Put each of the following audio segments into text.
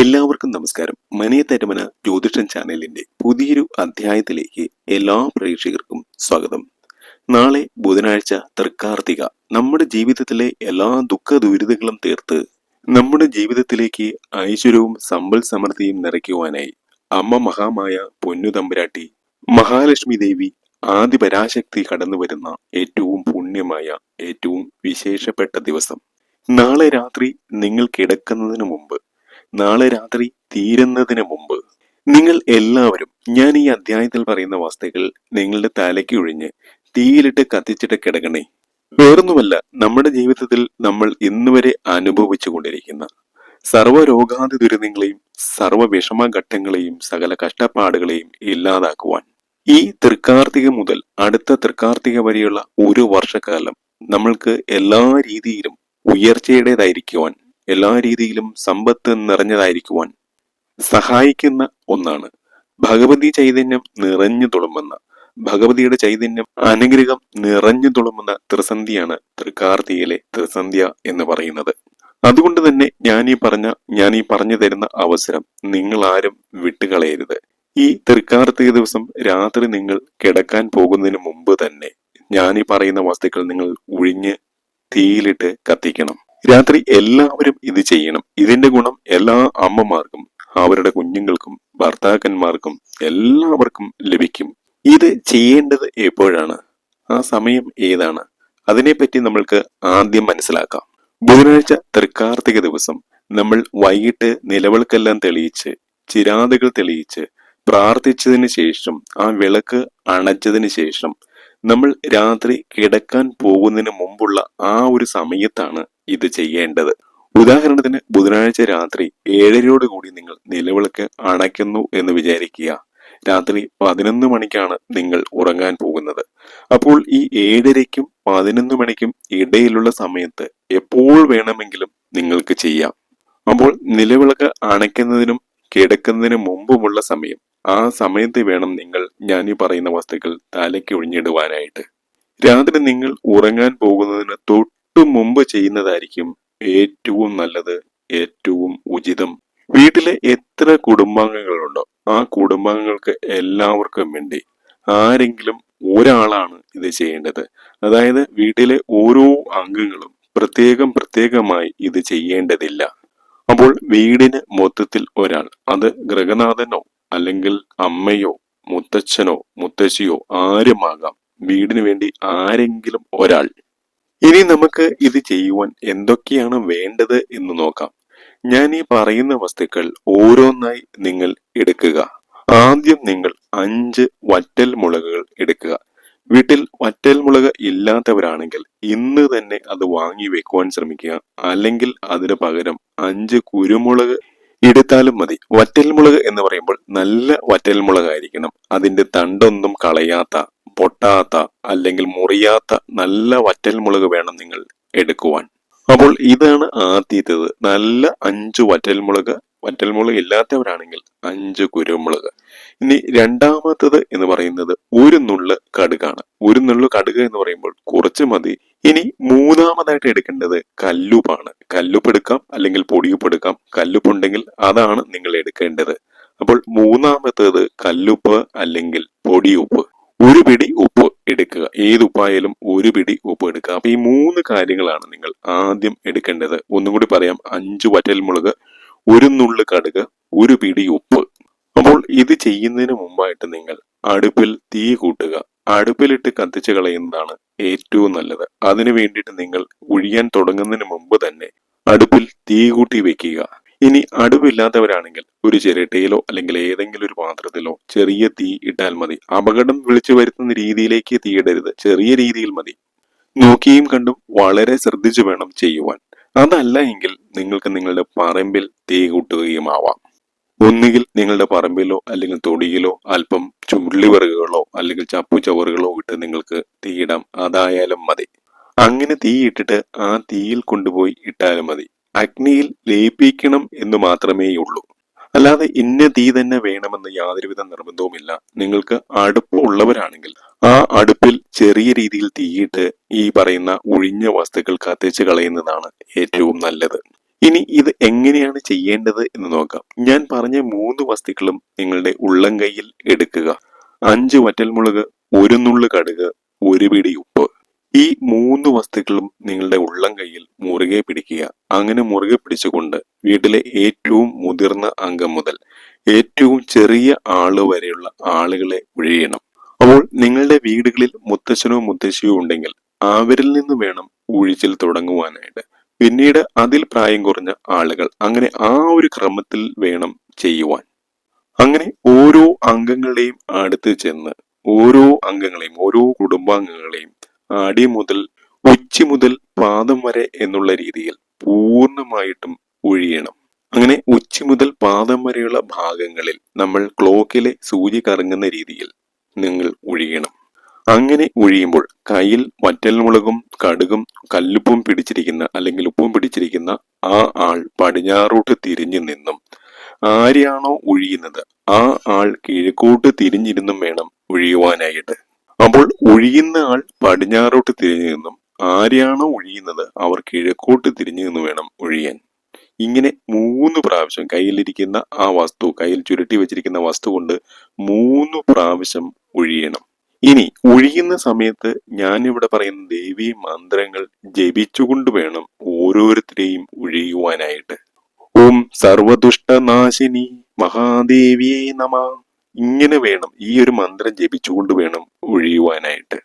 എല്ലാവർക്കും നമസ്കാരം. മനയത്തരമന ജ്യോതിഷൻ ചാനലിന്റെ പുതിയൊരു അധ്യായത്തിലേക്ക് എല്ലാ പ്രേക്ഷകർക്കും സ്വാഗതം. നാളെ ബുധനാഴ്ച തൃക്കാർത്തിക. നമ്മുടെ ജീവിതത്തിലെ എല്ലാ ദുഃഖ ദുരിതങ്ങളും തീർത്ത് നമ്മുടെ ജീവിതത്തിലേക്ക് ഐശ്വര്യവും സമ്പൽ സമൃദ്ധിയും നിറയ്ക്കുവാനായി അമ്മ മഹാമായ പൊന്നു തമ്പുരാട്ടി മഹാലക്ഷ്മി ദേവി ആദിപരാശക്തി കടന്നു വരുന്ന ഏറ്റവും പുണ്യമായ ഏറ്റവും വിശേഷപ്പെട്ട ദിവസം. നാളെ രാത്രി നിങ്ങൾ കിടക്കുന്നതിന് മുമ്പ് നാളെ രാത്രി തീരുന്നതിന് മുമ്പ് നിങ്ങൾ എല്ലാവരും ഞാൻ ഈ അധ്യായത്തിൽ പറയുന്ന വസ്തുക്കൾ നിങ്ങളുടെ തലയ്ക്ക് ഒഴിഞ്ഞ് തീയിലിട്ട് കത്തിച്ചിട്ട് കിടക്കണേ. വേറൊന്നുമല്ല നമ്മുടെ ജീവിതത്തിൽ നമ്മൾ ഇന്നുവരെ അനുഭവിച്ചു കൊണ്ടിരിക്കുന്ന സർവ രോഗാതി ദുരിതങ്ങളെയും സർവ വിഷമഘട്ടങ്ങളെയും സകല കഷ്ടപ്പാടുകളെയും ഇല്ലാതാക്കുവാൻ ഈ തൃക്കാർത്തിക മുതൽ അടുത്ത തൃക്കാർത്തിക വരെയുള്ള ഒരു വർഷക്കാലം നമ്മൾക്ക് എല്ലാ രീതിയിലും ഉയർച്ചയുടേതായിരിക്കുവാൻ എല്ലാ രീതിയിലും സമ്പത്ത് നിറഞ്ഞതായിരിക്കുവാൻ സഹായിക്കുന്ന ഒന്നാണ്. ഭഗവതി ചൈതന്യം നിറഞ്ഞു തുളുമ്പുന്ന ഭഗവതിയുടെ ചൈതന്യം അനുഗ്രഹം നിറഞ്ഞു തുളുമ്പുന്ന ത്രിസന്ധിയാണ് തൃക്കാർത്തിയിലെ ത്രിസന്ധ്യ എന്ന് പറയുന്നത്. അതുകൊണ്ട് തന്നെ ഞാൻ ഈ പറഞ്ഞ ഞാൻ ഈ പറഞ്ഞു തരുന്ന അവസരം നിങ്ങൾ ആരും വിട്ടുകളയരുത്. ഈ തൃക്കാർത്തിക ദിവസം രാത്രി നിങ്ങൾ കിടക്കാൻ പോകുന്നതിന് മുമ്പ് തന്നെ ഞാൻ ഈ പറയുന്ന വസ്തുക്കൾ നിങ്ങൾ ഒഴിഞ്ഞ് തീയിലിട്ട് കത്തിക്കണം. രാത്രി എല്ലാവരും ഇത് ചെയ്യണം. ഇതിന്റെ ഗുണം എല്ലാ അമ്മമാർക്കും അവരുടെ കുഞ്ഞുങ്ങൾക്കും ഭർത്താക്കന്മാർക്കും എല്ലാവർക്കും ലഭിക്കും. ഇത് ചെയ്യേണ്ടത് എപ്പോഴാണ്? ആ സമയം ഏതാണ്? അതിനെപ്പറ്റി നമ്മൾക്ക് ആദ്യം മനസ്സിലാക്കാം. ബുധനാഴ്ച തൃക്കാർത്തിക ദിവസം നമ്മൾ വൈകിട്ട് നിലവിളക്കെല്ലാം തെളിയിച്ച് ചിരാതുകൾ തെളിയിച്ച് പ്രാർത്ഥിച്ചതിന് ശേഷം ആ വിളക്ക് അണച്ചതിന് ശേഷം നമ്മൾ രാത്രി കിടക്കാൻ പോകുന്നതിന് മുമ്പുള്ള ആ ഒരു സമയത്താണ് ഇത് ചെയ്യേണ്ടത്. ഉദാഹരണത്തിന് ബുധനാഴ്ച രാത്രി ഏഴരയോട് കൂടി നിങ്ങൾ നിലവിളക്ക് അണയ്ക്കുന്നു എന്ന് വിചാരിക്കുക. രാത്രി പതിനൊന്ന് മണിക്കാണ് നിങ്ങൾ ഉറങ്ങാൻ പോകുന്നത്. അപ്പോൾ ഈ ഏഴരയ്ക്കും പതിനൊന്ന് മണിക്കും ഇടയിലുള്ള സമയത്ത് എപ്പോൾ വേണമെങ്കിലും നിങ്ങൾക്ക് ചെയ്യാം. അപ്പോൾ നിലവിളക്ക് അണയ്ക്കുന്നതിനും കിടക്കുന്നതിന് മുമ്പുമുള്ള സമയം ആ സമയത്ത് വേണം നിങ്ങൾ ഞാൻ ഈ പറയുന്ന വസ്തുക്കൾ തലയ്ക്ക് ഒഴിഞ്ഞിടുവാനായിട്ട്. രാത്രി നിങ്ങൾ ഉറങ്ങാൻ പോകുന്നതിന് തൊട്ടു മുമ്പ് ചെയ്യുന്നതായിരിക്കും ഏറ്റവും നല്ലത് ഏറ്റവും ഉചിതം. വീട്ടിലെ എത്ര കുടുംബാംഗങ്ങളുണ്ടോ ആ കുടുംബാംഗങ്ങൾക്ക് എല്ലാവർക്കും വേണ്ടി ആരെങ്കിലും ഒരാളാണ് ഇത് ചെയ്യേണ്ടത്. അതായത് വീട്ടിലെ ഓരോ അംഗങ്ങളും പ്രത്യേകം പ്രത്യേകമായി ഇത് ചെയ്യേണ്ടതില്ല. അപ്പോൾ വീടിന് മൊത്തത്തിൽ ഒരാൾ അത് ഗൃഹനാഥനോ അല്ലെങ്കിൽ അമ്മയോ മുത്തച്ഛനോ മുത്തശ്ശിയോ ആരുമാകാം. വീടിന് വേണ്ടി ആരെങ്കിലും ഒരാൾ. ഇനി നമുക്ക് ഇത് ചെയ്യുവാൻ എന്തൊക്കെയാണ് വേണ്ടത് എന്ന് നോക്കാം. ഞാൻ ഈ പറയുന്ന വസ്തുക്കൾ ഓരോന്നായി നിങ്ങൾ എടുക്കുക. ആദ്യം നിങ്ങൾ അഞ്ച് വറ്റൽ മുളകുകൾ എടുക്കുക. വീട്ടിൽ വറ്റൽ മുളക് ഇല്ലാത്തവരാണെങ്കിൽ ഇന്ന് തന്നെ അത് വാങ്ങി വെക്കുവാൻ ശ്രമിക്കുക. അല്ലെങ്കിൽ അതിന് പകരം അഞ്ച് കുരുമുളക് എടുത്താലും മതി. വറ്റൽമുളക് എന്ന് പറയുമ്പോൾ നല്ല വറ്റൽമുളകായിരിക്കണം അതിന്റെ തണ്ടൊന്നും കളയാത്ത പൊട്ടാത്ത അല്ലെങ്കിൽ മുറിയാത്ത നല്ല വറ്റൽമുളക് വേണം നിങ്ങൾ എടുക്കുവാൻ. അപ്പോൾ ഇതാണ് ആദ്യത്തേത്. നല്ല അഞ്ച് വറ്റൽമുളക്. വറ്റൽമുളക് ഇല്ലാത്തവരാണെങ്കിൽ അഞ്ച് കുരുമുളക്. ഇനി രണ്ടാമത്തത് എന്ന് പറയുന്നത് ഒരു നുള്ള് കടുകാണ്. ഒരു നുള്ളു കടുക് എന്ന് പറയുമ്പോൾ കുറച്ച് മതി. ഇനി മൂന്നാമതായിട്ട് എടുക്കേണ്ടത് കല്ലുപ്പാണ്. കല്ലുപ്പ് എടുക്കാം അല്ലെങ്കിൽ പൊടിയുപ്പ് എടുക്കാം. കല്ലുപ്പുണ്ടെങ്കിൽ അതാണ് നിങ്ങൾ എടുക്കേണ്ടത്. അപ്പോൾ മൂന്നാമത്തേത് കല്ലുപ്പ് അല്ലെങ്കിൽ പൊടിയുപ്പ്. ഒരു പിടി ഉപ്പ് എടുക്കുക. ഏത് ഉപ്പായാലും ഒരു പിടി ഉപ്പ് എടുക്കുക. അപ്പൊ ഈ മൂന്ന് കാര്യങ്ങളാണ് നിങ്ങൾ ആദ്യം എടുക്കേണ്ടത്. ഒന്നും കൂടി പറയാം. അഞ്ച് വറ്റൽമുളക് ഒരു നുള്ള് കടുക് ഒരു പിടി ഉപ്പ്. അപ്പോൾ ഇത് ചെയ്യുന്നതിന് മുമ്പായിട്ട് നിങ്ങൾ അടുപ്പിൽ തീ കൂട്ടുക. അടുപ്പിലിട്ട് കത്തിച്ച് കളയുന്നതാണ് ഏറ്റവും നല്ലത്. അതിനു വേണ്ടിയിട്ട് നിങ്ങൾ ഒഴിയാൻ തുടങ്ങുന്നതിന് മുമ്പ് തന്നെ അടുപ്പിൽ തീ കൂട്ടി വെക്കുക. ഇനി അടുവില്ലാത്തവരാണെങ്കിൽ ഒരു ചിരട്ടയിലോ അല്ലെങ്കിൽ ഏതെങ്കിലും ഒരു പാത്രത്തിലോ ചെറിയ തീ ഇട്ടാൽ മതി. അപകടം വിളിച്ചു വരുത്തുന്ന രീതിയിലേക്ക് തീയിടരുത് ചെറിയ രീതിയിൽ മതി. നോക്കിയും കണ്ടും വളരെ ശ്രദ്ധിച്ചു വേണം ചെയ്യുവാൻ. അതല്ല എങ്കിൽ നിങ്ങൾക്ക് നിങ്ങളുടെ പറമ്പിൽ തീ കൂട്ടുകയും ആവാം. ഒന്നുകിൽ നിങ്ങളുടെ പറമ്പിലോ അല്ലെങ്കിൽ തൊടിയിലോ അല്പം ചുള്ളിവിറകുകളോ അല്ലെങ്കിൽ ചപ്പു ചവറുകളോ ഇട്ട് നിങ്ങൾക്ക് തീയിടാം അതായാലും മതി. അങ്ങനെ തീയിട്ടിട്ട് ആ തീയിൽ കൊണ്ടുപോയി ഇട്ടാലും മതി. അഗ്നിയിൽ ലയിപ്പിക്കണം എന്ന് മാത്രമേയുള്ളൂ. അല്ലാതെ ഇന്ന തീ തന്നെ വേണമെന്ന് യാതൊരുവിധ നിർബന്ധവുമില്ല. നിങ്ങൾക്ക് അടുപ്പ് ഉള്ളവരാണെങ്കിൽ ആ അടുപ്പിൽ ചെറിയ രീതിയിൽ തീയിട്ട് ഈ പറയുന്ന ഒഴിഞ്ഞ വസ്തുക്കൾ കത്തിച്ച് കളയുന്നതാണ് ഏറ്റവും നല്ലത്. ഇനി ഇത് എങ്ങനെയാണ് ചെയ്യേണ്ടത് എന്ന് നോക്കാം. ഞാൻ പറഞ്ഞ മൂന്ന് വസ്തുക്കളും നിങ്ങളുടെ ഉള്ളം കയ്യിൽ എടുക്കുക. അഞ്ച് വറ്റൽമുളക് ഒരു നുള്ളു കടുക് ഒരു പിടി ഉപ്പ്. ഈ മൂന്ന് വസ്തുക്കളും നിങ്ങളുടെ ഉള്ളം കയ്യിൽ മുറുകെ പിടിക്കുക. അങ്ങനെ മുറുകെ പിടിച്ചുകൊണ്ട് വീട്ടിലെ ഏറ്റവും മുതിർന്ന അംഗം മുതൽ ഏറ്റവും ചെറിയ ആൾ വരെയുള്ള ആളുകളെ ഒഴിയണം. അപ്പോൾ നിങ്ങളുടെ വീടുകളിൽ മുത്തച്ഛനോ മുത്തശ്ശിയോ ഉണ്ടെങ്കിൽ അവരിൽ നിന്ന് വേണം ഒഴിച്ചിൽ തുടങ്ങുവാനായിട്ട്. പിന്നീട് അതിൽ പ്രായം കുറഞ്ഞ ആളുകൾ അങ്ങനെ ആ ഒരു ക്രമത്തിൽ വേണം ചെയ്യുവാൻ. അങ്ങനെ ഓരോ അംഗങ്ങളെയും അടുത്ത് ചെന്ന് ഓരോ അംഗങ്ങളെയും ഓരോ കുടുംബാംഗങ്ങളെയും അടി മുതൽ ഉച്ചി മുതൽ പാദം വരെ എന്നുള്ള രീതിയിൽ പൂർണമായിട്ടും ഒഴിയണം. അങ്ങനെ ഉച്ചി മുതൽ പാദം വരെയുള്ള ഭാഗങ്ങളിൽ നമ്മൾ ക്ലോക്കിലെ സൂചി കറങ്ങുന്ന രീതിയിൽ നിങ്ങൾ ഒഴിയണം. അങ്ങനെ ഒഴിയുമ്പോൾ കയ്യിൽ വറ്റൽമുളകും കടുകും കല്ലുപ്പും പിടിച്ചിരിക്കുന്ന അല്ലെങ്കിൽ ഉപ്പും പിടിച്ചിരിക്കുന്ന ആ ആൾ പടിഞ്ഞാറോട്ട് തിരിഞ്ഞു നിന്നും ആരെയാണോ ഒഴിയുന്നത് ആ ആൾ കിഴക്കോട്ട് തിരിഞ്ഞിരുന്നും വേണം ഒഴിയുവാനായിട്ട്. അപ്പോൾ ഒഴിയുന്ന ആൾ പടിഞ്ഞാറോട്ട് തിരിഞ്ഞു നിന്നും ആരെയാണോ ഒഴിയുന്നത് അവർ കിഴക്കോട്ട് തിരിഞ്ഞു നിന്ന് വേണം ഒഴിയാൻ. ഇങ്ങനെ മൂന്ന് പ്രാവശ്യം കയ്യിലിരിക്കുന്ന ആ വസ്തു കയ്യിൽ ചുരുട്ടി വെച്ചിരിക്കുന്ന വസ്തു കൊണ്ട് മൂന്ന് പ്രാവശ്യം ഒഴിയണം. ഇനി ഒഴിയുന്ന സമയത്ത് ഇവിടെ പറയുന്ന ദേവീ മന്ത്രങ്ങൾ ജപിച്ചുകൊണ്ട് വേണം ഓരോരുത്തരെയും ഒഴിയുവാനായിട്ട്. ഓം സർവദുഷ്ടനാശിനി മഹാദേവിയെ നമ. ഇങ്ങനെ വേണം ഈ ഒരു മന്ത്രം ജപിച്ചുകൊണ്ട് വേണം ഒഴിയുവാനായിട്ട്.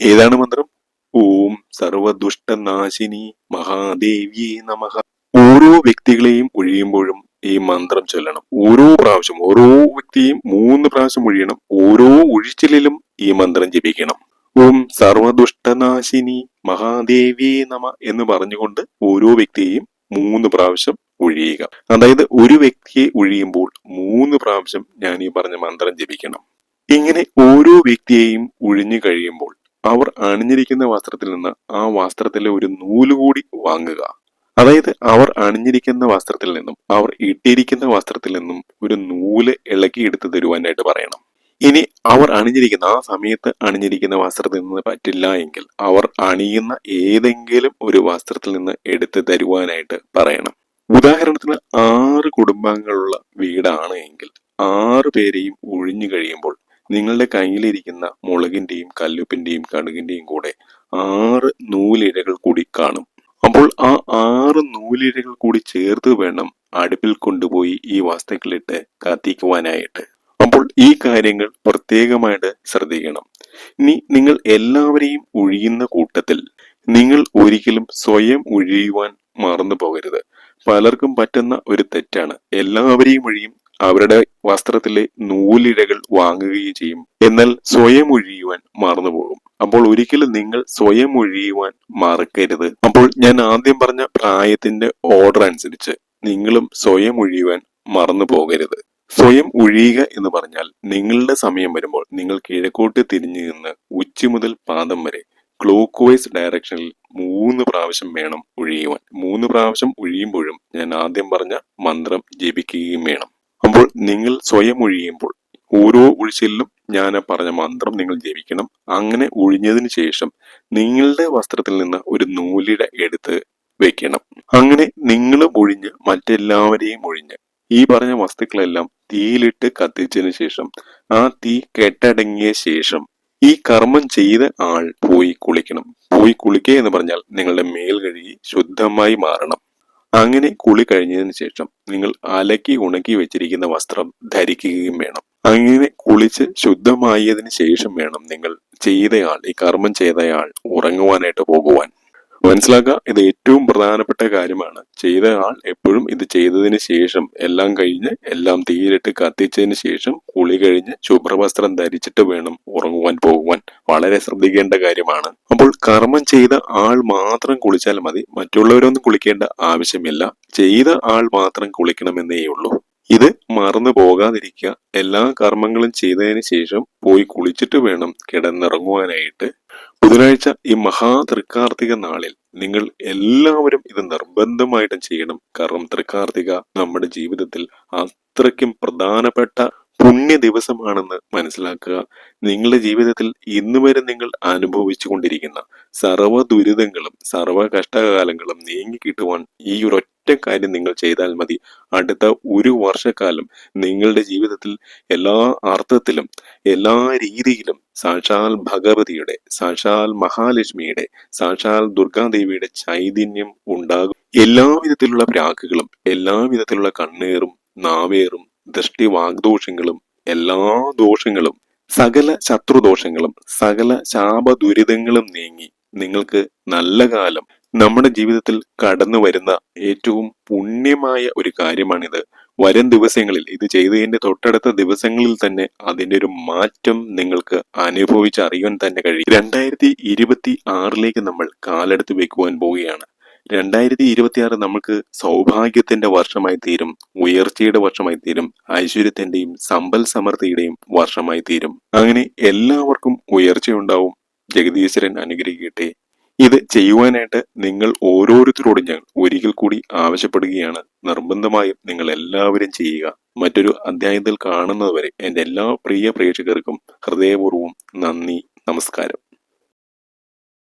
ഏതാണ് മന്ത്രം? ഓം സർവദുഷ്ടനാശിനി മഹാദേവിയെ നമഹ ഓരോ വ്യക്തികളെയും ഒഴിയുമ്പോഴും ഈ മന്ത്രം ചൊല്ലണം. ഓരോ പ്രാവശ്യം ഓരോ വ്യക്തിയും മൂന്ന് പ്രാവശ്യം ഒഴിയണം. ഓരോ ഒഴിച്ചിലും ഈ മന്ത്രം ജപിക്കണം. ഓം സർവദുഷ്ടനാശിനി മഹാദേവിയെ നമ എന്ന് പറഞ്ഞുകൊണ്ട് ഓരോ വ്യക്തിയെയും മൂന്ന് പ്രാവശ്യം ഒഴിയുക. അതായത് ഒരു വ്യക്തിയെ ഒഴിയുമ്പോൾ മൂന്ന് പ്രാവശ്യം ഞാൻ ഈ പറഞ്ഞ മന്ത്രം ജപിക്കണം. ഇങ്ങനെ ഓരോ വ്യക്തിയെയും ഒഴിഞ്ഞു കഴിയുമ്പോൾ അവർ അണിഞ്ഞിരിക്കുന്ന വസ്ത്രത്തിൽ നിന്ന് ആ വസ്ത്രത്തിലെ ഒരു നൂൽ കൂടി വാങ്ങുക. അതായത് അവർ അണിഞ്ഞിരിക്കുന്ന വസ്ത്രത്തിൽ നിന്നും അവർ ഇട്ടിരിക്കുന്ന വസ്ത്രത്തിൽ നിന്നും ഒരു നൂൽ ഇളക്കിയെടുത്ത് തരുവാനായിട്ട് പറയണം. ഇനി അവർ അണിഞ്ഞിരിക്കുന്ന ആ സമയത്ത് അണിഞ്ഞിരിക്കുന്ന വസ്ത്രത്തിൽ നിന്ന് പറ്റില്ല എങ്കിൽ അവർ അണിയുന്ന ഏതെങ്കിലും ഒരു വസ്ത്രത്തിൽ നിന്ന് എടുത്ത് തരുവാനായിട്ട് പറയണം. ഉദാഹരണത്തിന് ആറ് കുടുംബാംഗങ്ങളുള്ള വീടാണ് എങ്കിൽ ആറ് പേരെയും ഒഴിഞ്ഞു കഴിയുമ്പോൾ നിങ്ങളുടെ കയ്യിലിരിക്കുന്ന മുളകിന്റെയും കല്ലുപ്പിന്റെയും കടുകിന്റെയും കൂടെ ആറ് നൂലിഴകൾ കൂടി കാണും. അപ്പോൾ ആ ആറ് നൂലിഴകൾ കൂടി ചേർത്ത് വേണം അടുപ്പിൽ കൊണ്ടുപോയി ഈ വസ്തുക്കളിട്ട് കത്തിക്കുവാനായിട്ട്. അപ്പോൾ ഈ കാര്യങ്ങൾ പ്രത്യേകമായിട്ട് ശ്രദ്ധിക്കണം. ഇനി നിങ്ങൾ എല്ലാവരെയും ഒഴിയുന്ന കൂട്ടത്തിൽ നിങ്ങൾ ഒരിക്കലും സ്വയം ഒഴിയുവാൻ മറന്നു പോകരുത്. പലർക്കും പറ്റുന്ന ഒരു തെറ്റാണ്. എല്ലാവരെയും ഒഴിയും അവരുടെ വസ്ത്രത്തിലെ നൂലിഴകൾ വാങ്ങുകയും ചെയ്യും. എന്നാൽ സ്വയം ഒഴിയുവാൻ മറന്നുപോകും അപ്പോൾ ഒരിക്കലും നിങ്ങൾ സ്വയം ഒഴിയുവാൻ മറക്കരുത്. അപ്പോൾ ഞാൻ ആദ്യം പറഞ്ഞ പ്രായത്തിന്റെ ഓർഡർ അനുസരിച്ച് നിങ്ങളും സ്വയം ഒഴിയുവാൻ മറന്നു പോകരുത്. സ്വയം ഒഴിയുക എന്ന് പറഞ്ഞാൽ നിങ്ങളുടെ സമയം വരുമ്പോൾ നിങ്ങൾ കിഴക്കോട്ട് തിരിഞ്ഞു നിന്ന് ഉച്ച മുതൽ പാദം വരെ ക്ലോക്ക് വൈസ് ഡയറക്ഷനിൽ മൂന്ന് പ്രാവശ്യം വേണം ഒഴിയുവാൻ. മൂന്ന് പ്രാവശ്യം ഒഴിയുമ്പോഴും ഞാൻ ആദ്യം പറഞ്ഞ മന്ത്രം ജപിക്കുകയും വേണം. അപ്പോൾ നിങ്ങൾ സ്വയം ഒഴിയുമ്പോൾ ഓരോ ഒഴിച്ചിലും ഞാൻ പറഞ്ഞ മന്ത്രം നിങ്ങൾ ജപിക്കണം. അങ്ങനെ ഒഴിഞ്ഞതിന് ശേഷം നിങ്ങളുടെ വസ്ത്രത്തിൽ നിന്ന് ഒരു നൂലിട എടുത്ത് വെക്കണം. അങ്ങനെ നിങ്ങൾ ഒഴിഞ്ഞ് മറ്റെല്ലാവരെയും ഒഴിഞ്ഞ് ഈ പറഞ്ഞ വസ്തുക്കളെല്ലാം തീയിലിട്ട് കത്തിച്ചതിന് ശേഷം ആ തീ കെട്ടടങ്ങിയ ശേഷം ഈ കർമ്മം ചെയ്ത ആൾ പോയി കുളിക്കണം. പോയി കുളിക്കുക എന്ന് പറഞ്ഞാൽ നിങ്ങളുടെ മേൽ കഴുകി ശുദ്ധമായി മാറണം. അങ്ങനെ കുളി കഴിഞ്ഞതിന് ശേഷം നിങ്ങൾ അലക്കി ഉണക്കി വെച്ചിരിക്കുന്ന വസ്ത്രം ധരിക്കുകയും വേണം. അങ്ങനെ കുളിച്ച് ശുദ്ധമായതിനു ശേഷം വേണം നിങ്ങൾ ചെയ്തയാൾ ഈ കർമ്മം ചെയ്തയാൾ ഉറങ്ങുവാനായിട്ട് പോകുവാൻ. മനസ്സിലാക്കുക ഇത് ഏറ്റവും പ്രധാനപ്പെട്ട കാര്യമാണ്. ചെയ്ത ആൾ എപ്പോഴും ഇത് ചെയ്തതിന് ശേഷം എല്ലാം കഴിഞ്ഞ് എല്ലാം തീയിലിട്ട് കത്തിച്ചതിന് ശേഷം കുളി കഴിഞ്ഞ് ശുഭ്രവസ്ത്രം ധരിച്ചിട്ട് വേണം ഉറങ്ങുവാൻ പോകുവാൻ. വളരെ ശ്രദ്ധിക്കേണ്ട കാര്യമാണ്. അപ്പോൾ കർമ്മം ചെയ്ത ആൾ മാത്രം കുളിച്ചാൽ മതി. മറ്റുള്ളവരൊന്നും കുളിക്കേണ്ട ആവശ്യമില്ല. ചെയ്ത ആൾ മാത്രം കുളിക്കണമെന്നേ ഉള്ളൂ. ഇത് മറന്നു പോകാതിരിക്കുക. എല്ലാ കർമ്മങ്ങളും ചെയ്തതിന് ശേഷം പോയി കുളിച്ചിട്ട് വേണം കിടന്നിറങ്ങുവാനായിട്ട്. ബുധനാഴ്ച ഈ മഹാ തൃക്കാർത്തിക നാളിൽ നിങ്ങൾ എല്ലാവരും ഇത് നിർബന്ധമായിട്ടും ചെയ്യണം. കാരണം തൃക്കാർത്തിക നമ്മുടെ ജീവിതത്തിൽ അത്രയ്ക്കും പ്രധാനപ്പെട്ട പുണ്യ ദിവസമാണെന്ന് മനസ്സിലാക്കുക. നിങ്ങളുടെ ജീവിതത്തിൽ ഇന്ന് വരെ നിങ്ങൾ അനുഭവിച്ചു കൊണ്ടിരിക്കുന്ന സർവ ദുരിതങ്ങളും സർവ കഷ്ടകാലങ്ങളും നീങ്ങി കിട്ടുവാൻ ഈ ഒരൊറ്റ ഒരൊറ്റ കാര്യം നിങ്ങൾ ചെയ്താൽ മതി. അടുത്ത ഒരു വർഷക്കാലം നിങ്ങളുടെ ജീവിതത്തിൽ എല്ലാ അർത്ഥത്തിലും എല്ലാ രീതിയിലും സാക്ഷാൽ ഭഗവതിയുടെ സാക്ഷാൽ മഹാലക്ഷ്മിയുടെ സാക്ഷാൽ ദുർഗാദേവിയുടെ ചൈതന്യം ഉണ്ടാകും. എല്ലാവിധത്തിലുള്ള പ്രാക്കുകളും എല്ലാവിധത്തിലുള്ള കണ്ണേറും നാവേറും ദൃഷ്ടി വാഗ്ദോഷങ്ങളും എല്ലാ ദോഷങ്ങളും സകല ശത്രുദോഷങ്ങളും സകല ശാപദുരിതങ്ങളും നീങ്ങി നിങ്ങൾക്ക് നല്ല കാലം നമ്മുടെ ജീവിതത്തിൽ കടന്നു വരുന്ന ഏറ്റവും പുണ്യമായ ഒരു കാര്യമാണിത്. വരും ദിവസങ്ങളിൽ ഇത് ചെയ്തതിന്റെ തൊട്ടടുത്ത ദിവസങ്ങളിൽ തന്നെ അതിന്റെ ഒരു മാറ്റം നിങ്ങൾക്ക് അനുഭവിച്ചറിയാൻ തന്നെ കഴിയും. രണ്ടായിരത്തി ഇരുപത്തി ആറിലേക്ക് നമ്മൾ കാലെടുത്ത് വെക്കുവാൻ പോവുകയാണ്. രണ്ടായിരത്തി ഇരുപത്തിയാറ് നമ്മൾക്ക് സൗഭാഗ്യത്തിന്റെ വർഷമായി തീരും ഉയർച്ചയുടെ വർഷമായി തീരും ഐശ്വര്യത്തിന്റെയും സമ്പൽ സമൃദ്ധിയുടെയും വർഷമായി തീരും. അങ്ങനെ എല്ലാവർക്കും ഉയർച്ചയുണ്ടാവും. ജഗദീശ്വരൻ അനുഗ്രഹിക്കട്ടെ. ഇത് ചെയ്യുവാനായിട്ട് നിങ്ങൾ ഓരോരുത്തരോടും ഞാൻ ഒരിക്കൽ കൂടി ആവശ്യപ്പെടുകയാണ്. നിർബന്ധമായും നിങ്ങൾ എല്ലാവരും ചെയ്യുക. മറ്റൊരു അധ്യായത്തിൽ കാണുന്നതുവരെ എന്റെ എല്ലാ പ്രിയ പ്രേക്ഷകർക്കും ഹൃദയപൂർവം നന്ദി നമസ്കാരം.